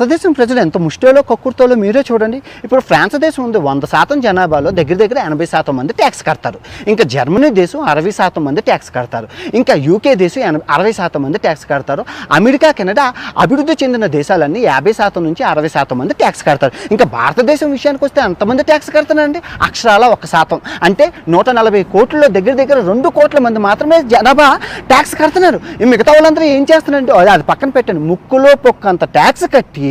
భారతదేశం ప్రజలు ఎంత ముష్టిలో కక్కుర్తోలో మీరే చూడండి. ఇప్పుడు ఫ్రాన్స్ దేశం ఉంది వంద శాతం జనాభాలో దగ్గర దగ్గర ఎనభై శాతం మంది ట్యాక్స్ కడతారు. ఇంకా జర్మనీ దేశం అరవై శాతం మంది ట్యాక్స్ కడతారు. ఇంకా యూకే దేశం ఎన- అరవై శాతం మంది ట్యాక్స్ కడతారు. అమెరికా కెనడా అభివృద్ధి చెందిన దేశాలన్నీ యాభై శాతం నుంచి అరవై శాతం మంది ట్యాక్స్ కడతారు. ఇంకా భారతదేశం విషయానికి వస్తే ఎంతమంది ట్యాక్స్ కడతారండి? అక్షరాల ఒక శాతం. అంటే నూట నలభై కోట్లలో దగ్గర దగ్గర రెండు కోట్ల మంది మాత్రమే జనాభా ట్యాక్స్ కడుతున్నారు. ఈ మిగతా వాళ్ళందరూ ఏం చేస్తున్నారంటే అది- అది పక్కన పెట్టండి. ముక్కులో పొక్కంత ట్యాక్స్ కట్టి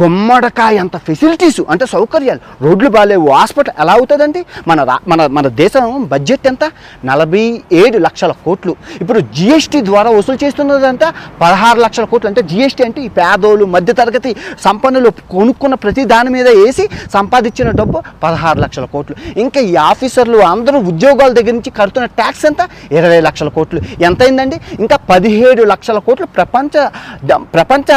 గుమ్మడకాయ అంత ఫెసిలిటీస్ అంటే సౌకర్యాలు. రోడ్లు బాగాలేవు హాస్పిటల్ ఎలా అవుతుందండి? మన రా మన మన దేశం బడ్జెట్ ఎంత? నలభై ఏడు లక్షల కోట్లు. ఇప్పుడు జిఎస్టీ ద్వారా వసూలు చేస్తున్నదంతా పదహారు లక్షల కోట్లు. అంటే జిఎస్టీ అంటే ఈ పేదోళ్ళు మధ్యతరగతి సంపన్నులు కొనుక్కున్న ప్రతి దాని మీద వేసి సంపాదించిన డబ్బు పదహారు లక్షల కోట్లు. ఇంకా ఈ ఆఫీసర్లు అందరూ ఉద్యోగాల దగ్గర నుంచి కడుతున్న ట్యాక్స్ ఎంత? ఇరవై లక్షల కోట్లు. ఎంత అయిందండి ఇంకా పదిహేడు లక్షల కోట్లు ప్రపంచ ప్రపంచ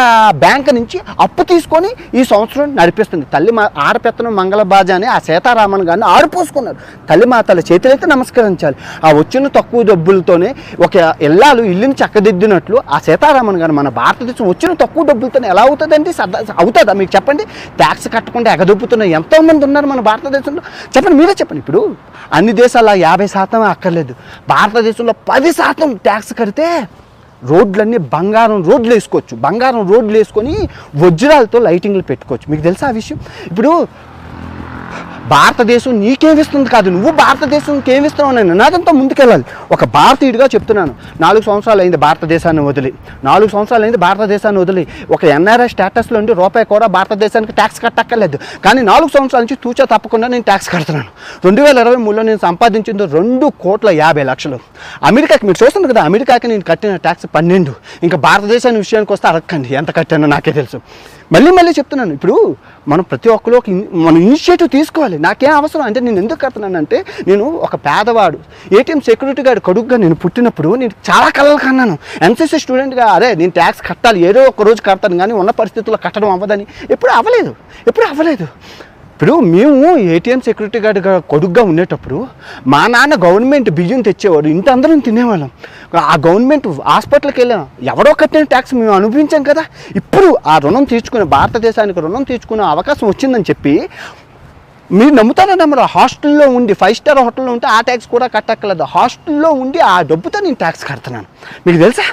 బ్యాంక్ నుంచి అప్పు అప్పు తీసుకొని ఈ సంవత్సరం నడిపిస్తుంది. తల్లి మా ఆడపెత్తనం మంగళబాజ అని ఆ సీతారామన్ గారిని ఆడిపోసుకున్నారు. తల్లి మాతల చేతులైతే నమస్కరించాలి. ఆ వచ్చిన తక్కువ డబ్బులతోనే ఒక ఇల్లాలు ఇల్లుని చక్కదిద్దినట్లు ఆ సీతారామన్ గారు మన భారతదేశం వచ్చిన తక్కువ డబ్బులతోనే ఎలా అవుతుందండి? అవుతుందా? మీకు చెప్పండి. ట్యాక్స్ కట్టకుండా ఎగదొబ్బుతున్న ఎంతోమంది ఉన్నారు మన భారతదేశంలో. చెప్పండి మీరే చెప్పండి. ఇప్పుడు అన్ని దేశాల్లో యాభై శాతం అక్కర్లేదు. భారతదేశంలో పది శాతం ట్యాక్స్ కడితే రోడ్లన్నీ బంగారం రోడ్లు వేసుకోవచ్చు. బంగారం రోడ్లు వేసుకొని వజ్రాలతో లైటింగ్లు పెట్టుకోవచ్చు. మీకు తెలుసా ఆ విషయం? ఇప్పుడు భారతదేశం నీకేమిస్తుంది కాదు? నువ్వు భారతదేశంకి ఏమిస్తున్నావు నేను నినాదంతో ముందుకెళ్ళాలి. ఒక భారతీయుడిగా చెప్తున్నాను. నాలుగు సంవత్సరాలు అయింది భారతదేశాన్ని వదిలి. నాలుగు సంవత్సరాలు అయింది భారతదేశాన్ని వదిలి. ఒక ఎన్ఆర్ఐ స్టేటస్లో ఉండి రూపాయి కూడా భారతదేశానికి ట్యాక్స్ కట్టక్కర్లేదు. కానీ నాలుగు సంవత్సరాల నుంచి తూచా తప్పకుండా నేను ట్యాక్స్ కడుతున్నాను. రెండు వేల ఇరవై మూడులో నేను సంపాదించింది రెండు కోట్ల యాభై లక్షలు. అమెరికాకి మీరు చూస్తుంది కదా అమెరికాకి నేను కట్టిన ట్యాక్స్ పన్నెండు. ఇంకా భారతదేశాన్ని విషయానికి వస్తే అడగండి ఎంత కట్టానో నాకే తెలుసు. మళ్ళీ మళ్ళీ చెప్తున్నాను. ఇప్పుడు మనం ప్రతి ఒక్కరు ఒక మనం ఇనిషియేటివ్ తీసుకోవాలి. నాకేం అవసరం? అంటే నేను ఎందుకు కడుతున్నానంటే నేను ఒక పేదవాడు. ఏటీఎం సెక్యూరిటీ గార్డ్ కొడుకుగా నేను పుట్టినప్పుడు నేను చాలా కలలు కన్నాను. ఎన్సీసీ స్టూడెంట్గా అదే నేను ట్యాక్స్ కట్టాలి. ఏదో ఒక రోజు కడతాను కానీ ఉన్న పరిస్థితుల్లో కట్టడం అవ్వదని ఎప్పుడు అవ్వలేదు. ఎప్పుడు అవ్వలేదు. ఇప్పుడు మేము ఏటీఎం సెక్యూరిటీ గార్డ్ కొడుగ్గా ఉండేటప్పుడు మా నాన్న గవర్నమెంట్ బియ్యం తెచ్చేవాడు. ఇంత అందరం తినేవాళ్ళం. ఆ గవర్నమెంట్ హాస్పిటల్కి వెళ్ళాం. ఎవరో కట్టిన ట్యాక్స్ మేము అనుభవించాం కదా. ఇప్పుడు ఆ రుణం తీర్చుకునే భారతదేశానికి రుణం తీర్చుకునే అవకాశం వచ్చిందని చెప్పి మీరు నమ్ముతారా నమ్మరు? హాస్టల్లో ఉండి ఫైవ్ స్టార్ హోటల్లో ఉంటే ఆ ట్యాక్స్ కూడా కట్టక్కర్లేదు. హాస్టల్లో ఉండి ఆ డబ్బుతో నేను ట్యాక్స్ కడుతున్నాను. మీకు తెలుసా?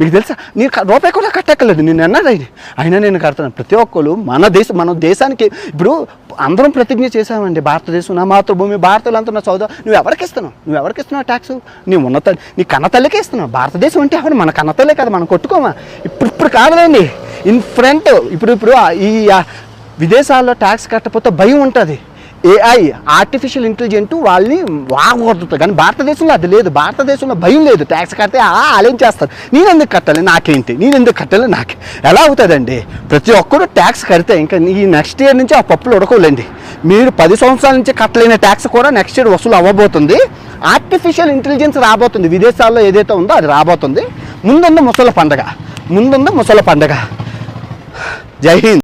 మీకు తెలుసా? నేను రూపాయి కూడా కట్టక్కర్లేదు. నేను అన్నది అది అయినా నేను కడతాను ప్రతి ఒక్కరు మన దేశం మన దేశానికి ఇప్పుడు అందరం ప్రతిజ్ఞ చేశామండి. భారతదేశం నా మాతృభూమి భారతలంతా నా సౌదా నువ్వు ఎవరికి ఇస్తున్నావు? నువ్వు ఎవరికి ఇస్తున్నావు ట్యాక్స్? నీ ఉన్నత నీ కన్నతల్లికే ఇస్తున్నావు. భారతదేశం అంటే ఎవరు? మన కన్నతల్లే కదా. మనం కొట్టుకోమా? ఇప్పుడు ఇప్పుడు కాదులేండి. ఇన్ ఫ్రంట్ ఇప్పుడు ఇప్పుడు ఈ విదేశాల్లో ట్యాక్స్ కట్టకపోతే భయం ఉంటుంది. ఏఐ ఆర్టిఫిషియల్ ఇంటెలిజెంట్ వాళ్ళని వాగొడుతుంది కానీ భారతదేశంలో అది లేదు. భారతదేశంలో భయం లేదు. ట్యాక్స్ కడితే ఆ అలేం చేస్తారు? నేను ఎందుకు కట్టాలి? నాకేంటి? నేను ఎందుకు కట్టాలి? నాకు ఎలా అవుతుందండి? ప్రతి ఒక్కరు ట్యాక్స్ కడితే ఇంకా ఈ నెక్స్ట్ ఇయర్ నుంచి ఆ పప్పులు ఉడకలేండి మీరు పది సంవత్సరాల నుంచి కట్టలేని ట్యాక్స్ కూడా నెక్స్ట్ ఇయర్ వసూలు అవ్వబోతుంది. ఆర్టిఫిషియల్ ఇంటెలిజెన్స్ రాబోతుంది. విదేశాల్లో ఏదైతే ఉందో అది రాబోతుంది. ముందుంది ముసల పండగ. ముందుంది ముసల పండగ. జై హింద్.